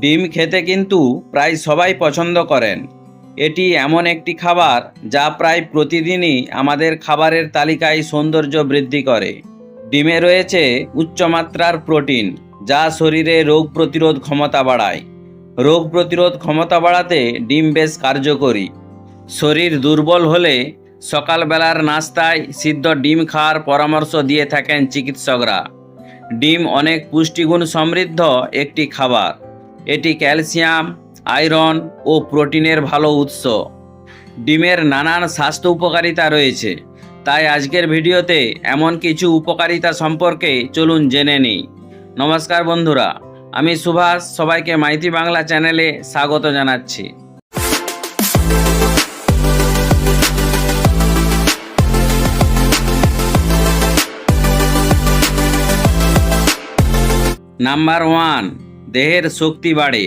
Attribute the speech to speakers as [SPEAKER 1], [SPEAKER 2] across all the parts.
[SPEAKER 1] ডিম খেতে কিন্তু প্রায় সবাই পছন্দ করেন। এটি এমন একটি খাবার যা প্রায় প্রতিদিনই আমাদের খাবারের তালিকায় সৌন্দর্য বৃদ্ধি করে। ডিমে রয়েছে উচ্চমাত্রার প্রোটিন, যা শরীরে রোগ প্রতিরোধ ক্ষমতা বাড়ায়। রোগ প্রতিরোধ ক্ষমতা বাড়াতে ডিম বেশ কার্যকরী। শরীর দুর্বল হলে সকালবেলার নাস্তায় সিদ্ধ ডিম খাওয়ার পরামর্শ দিয়ে থাকেন চিকিৎসকরা। ডিম অনেক পুষ্টিগুণ সমৃদ্ধ একটি খাবার। এটি ক্যালসিয়াম, আয়রন ও প্রোটিনের ভালো উৎস। ডিমের নানান স্বাস্থ্য উপকারিতা রয়েছে। তাই আজকের ভিডিওতে এমন কিছু উপকারিতা সম্পর্কে চলুন জেনে নিই। নমস্কার বন্ধুরা, আমি সুভাষ, সবাইকে মাইতি বাংলা চ্যানেলে স্বাগত জানাচ্ছি। নাম্বার ওয়ান দেহের শক্তি বাড়ে।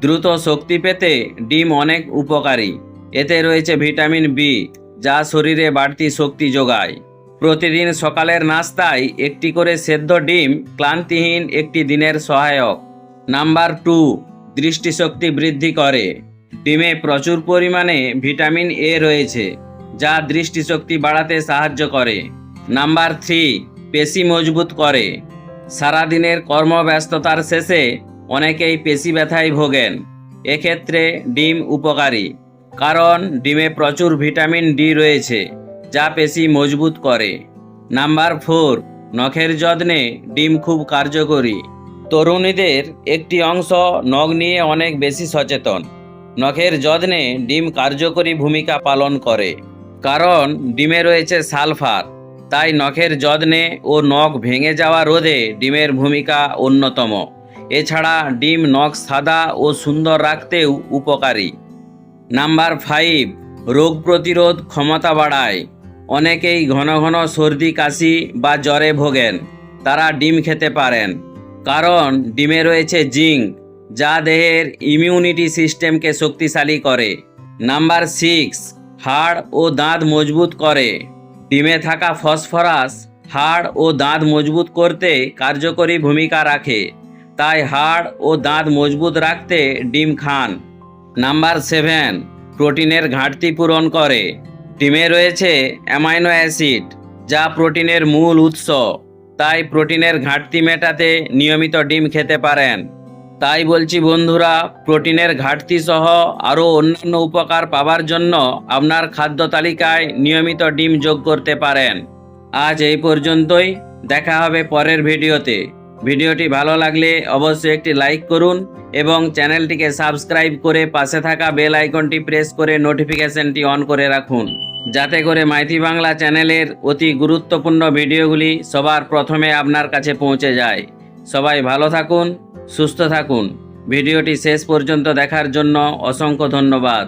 [SPEAKER 1] দ্রুত শক্তি পেতে ডিম অনেক উপকারী। এতে রয়েছে ভিটামিন বি, যা শরীরে বাড়তি শক্তি যোগায়। প্রতিদিন সকালের নাস্তায় একটি করে সেদ্ধ ডিম ক্লান্তিহীন একটি দিনের সহায়ক। নাম্বার টু, দৃষ্টিশক্তি বৃদ্ধি করে। ডিমে প্রচুর পরিমাণে ভিটামিন এ রয়েছে, যা দৃষ্টিশক্তি বাড়াতে সাহায্য করে। নাম্বার থ্রি, পেশি মজবুত করে। সারাদিনের কর্মব্যস্ততার শেষে অনেকেই পেশি ব্যথায় ভোগেন। এক্ষেত্রে ডিম উপকারী, কারণ ডিমে প্রচুর ভিটামিন ডি রয়েছে, যা পেশি মজবুত করে। নাম্বার ফোর, নখের যত্নে ডিম খুব কার্যকরী। তরুণীদের একটি অংশ নখ নিয়ে অনেক বেশি সচেতন। নখের যত্নে ডিম কার্যকরী ভূমিকা পালন করে, কারণ ডিমে রয়েছে সালফার, তাই নখের যত্নে ও নখ ভেঙে যাওয়া রোধে ডিমের ভূমিকা অন্যতম। এছাড়া ডিম নখ সাদা ও সুন্দর রাখতেও উপকারী। নাম্বার ফাইভ, রোগ প্রতিরোধ ক্ষমতা বাড়ায়। অনেকেই ঘন ঘন সর্দি, কাশি বা জ্বরে ভোগেন। তারা ডিম খেতে পারেন। কারণ ডিমে রয়েছে জিঙ্ক, যা দেহের ইমিউনিটি সিস্টেমকে শক্তিশালী করে। নাম্বার সিক্স, হাড় ও দাঁত মজবুত করে। ডিমে থাকা ফসফরাস হাড় ও দাঁত মজবুত করতে কার্যকরী ভূমিকা রাখে। তাই হাড় ও দাঁত মজবুত রাখতে ডিম খান। নাম্বার সেভেন, প্রোটিনের ঘাটতি পূরণ করে। ডিমে রয়েছে অ্যামাইনো অ্যাসিড, যা প্রোটিনের মূল উৎস। তাই প্রোটিনের ঘাটতি মেটাতে নিয়মিত ডিম খেতে পারেন। তাই বলছি বন্ধুরা, প্রোটিনের ঘাটতি সহ আরও অন্যান্য উপকার পাওয়ার জন্য আপনার খাদ্য তালিকায় নিয়মিত ডিম যোগ করতে পারেন। আজ এই পর্যন্তই, দেখা হবে পরের ভিডিওতে। ভিডিওটি ভালো লাগলে অবশ্যই একটি লাইক করুন এবং চ্যানেলটিকে সাবস্ক্রাইব করে পাশে থাকা বেল আইকনটি প্রেস করে নোটিফিকেশনটি অন করে রাখুন, যাতে করে মাইথি বাংলা চ্যানেলের অতি গুরুত্বপূর্ণ ভিডিওগুলি সবার প্রথমে আপনার কাছে পৌঁছে যায়। সবাই ভালো থাকুন, সুস্থ থাকুন। ভিডিওটি শেষ পর্যন্ত দেখার জন্য অসংখ্য ধন্যবাদ।